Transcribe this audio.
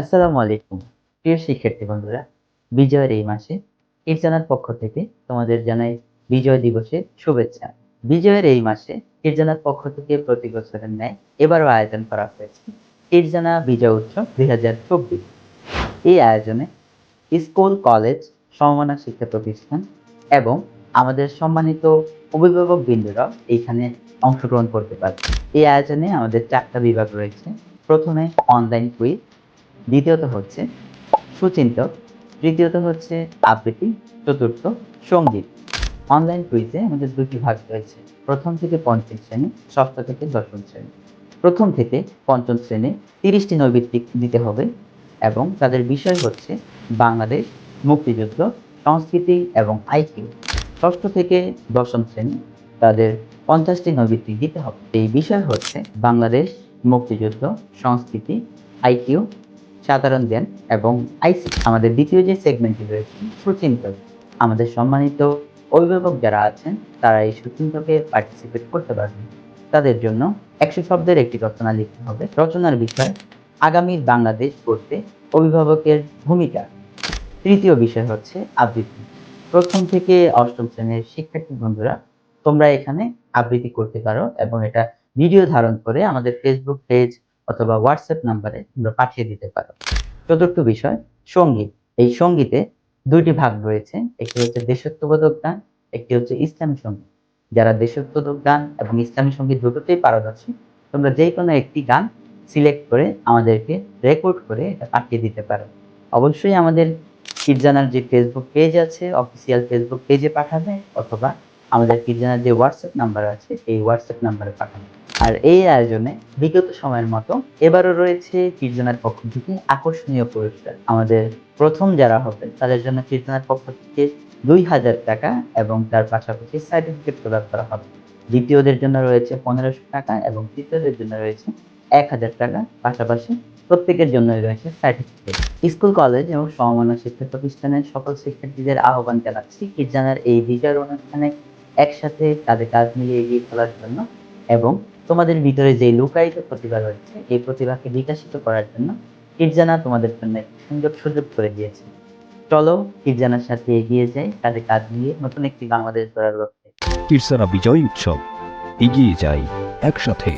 আসসালামু আলাইকুম। প্রিয় শিক্ষার্থী বন্ধুরা, বিজয়ের এই মাসে কীর্তনার পক্ষ থেকে তোমাদের জানাই বিজয় দিবসের শুভেচ্ছা। বিজয়ের এই মাসে কীর্তনার পক্ষ থেকে প্রতি বছরের ন্যায় এবারও আয়োজন করা হয়েছে কীর্তনা বিজয় উৎসব দুই হাজার চব্বিশ। এই আয়োজনে স্কুল, কলেজ, সমমানা শিক্ষা প্রতিষ্ঠান এবং আমাদের সম্মানিত অভিভাবক বৃন্দরাও এইখানে অংশগ্রহণ করতে পারবে। এই আয়োজনে আমাদের চারটা বিভাগ রয়েছে। প্রথমে অনলাইন কুইজ দ্বিতীয়ত হচ্ছে সুচিন্তক, তৃতীয়ত হচ্ছে আবৃত্তি, চতুর্থ সংগীত। অনলাইন কুইজে আমাদের দুটি ভাগ রয়েছে। প্রথম থেকে পঞ্চম শ্রেণি, ষষ্ঠ থেকে দশম শ্রেণি। প্রথম থেকে পঞ্চম শ্রেণি তিরিশটি নৈবিত্তিক দিতে হবে এবং তাদের বিষয় হচ্ছে বাংলাদেশ, মুক্তিযুদ্ধ, সংস্কৃতি এবং আইকিউ ষষ্ঠ থেকে দশম শ্রেণি তাদের পঞ্চাশটি নৈবিত্তিক দিতে হবে। এই বিষয় হচ্ছে বাংলাদেশ, মুক্তিযুদ্ধ, সংস্কৃতি আইকিউ সাধারণ জ্ঞান এবং আইসি, আমাদের দ্বিতীয় যে সেগমেন্টটি রয়েছে সুচিন্তক আমাদের সম্মানিত অভিভাবক যারা আছেন, তারা এই সুচিন্তকে পার্টিসিপেট করতে পারবেন। তাদের জন্য একশো শব্দের একটি রচনা লিখতে হবে। রচনার বিষয় আগামীর বাংলাদেশ গড়তে অভিভাবকের ভূমিকা। তৃতীয় বিষয় হচ্ছে আবৃত্তি। প্রথম থেকে অষ্টম শ্রেণির শিক্ষার্থী বন্ধুরা, তোমরা এখানে আবৃত্তি করতে পারো এবং এটা ভিডিও ধারণ করে আমাদের ফেসবুক পেজ অথবা হোয়াটসঅ্যাপ নাম্বারে তোমরা পাঠিয়ে দিতে পারো। চতুর্থ বিষয়, সংগীত। এই সঙ্গীতে দুইটি ভাগ রয়েছে। একটি হচ্ছে দেশত্ববোধক গান, একটি হচ্ছে ইসলামী সংগীত। যারা দেশত্ববোধক গান এবং ইসলামী সংগীত দুটোতেই পারদর্শী, তোমরা যে কোনো একটি গান সিলেক্ট করে আমাদেরকে রেকর্ড করে এটা পাঠিয়ে দিতে পারো। অবশ্যই আমাদের কিরজানার যে ফেসবুক পেজ আছে অফিসিয়াল ফেসবুক পেজে পাঠাবে, অথবা আমাদের কিরজানার যে হোয়াটসঅ্যাপ নাম্বার আছে, এই হোয়াটসঅ্যাপ নাম্বারে পাঠাবে আর এই আয়োজনে বিগত সময়ের মতো এবারও রয়েছে কীর্তনার পক্ষ থেকে আকর্ষণীয় পুরস্কার। আমাদের প্রথম যারা হবে, তাদের জন্য কীর্তনার পক্ষ থেকে দুই হাজার টাকা এবং তার পাশাপাশি সার্টিফিকেট প্রদান করা হবে। দ্বিতীয়দের জন্য রয়েছে পনেরোশো টাকা এবং তৃতীয়দের জন্য রয়েছে এক হাজার টাকা। পাশাপাশি প্রত্যেকের জন্য রয়েছে সার্টিফিকেট স্কুল, কলেজ এবং সমমান্য শিক্ষা প্রতিষ্ঠানের সকল শিক্ষার্থীদের আহ্বান জানাচ্ছি, কীর্তনার এই বিজয় অনুষ্ঠানে একসাথে তাদের কাজ মিলিয়ে এগিয়ে চলার জন্য এবং তোমাদের ভিতরে যে লুকায়িত প্রতিভা রয়েছে, এই প্রতিভাকে বিকাশিত করার জন্য কিরজানা তোমাদের জন্য সুন্দর সুযোগ করে দিয়েছে। চলো কিরজানার সাথে এগিয়ে যাই, তাদের কাজ নিয়ে নতুন একটি বাংলাদেশ গড়ার লক্ষ্যে। কিরজানা বিজয় উৎসব এগিয়ে যাই একসাথে।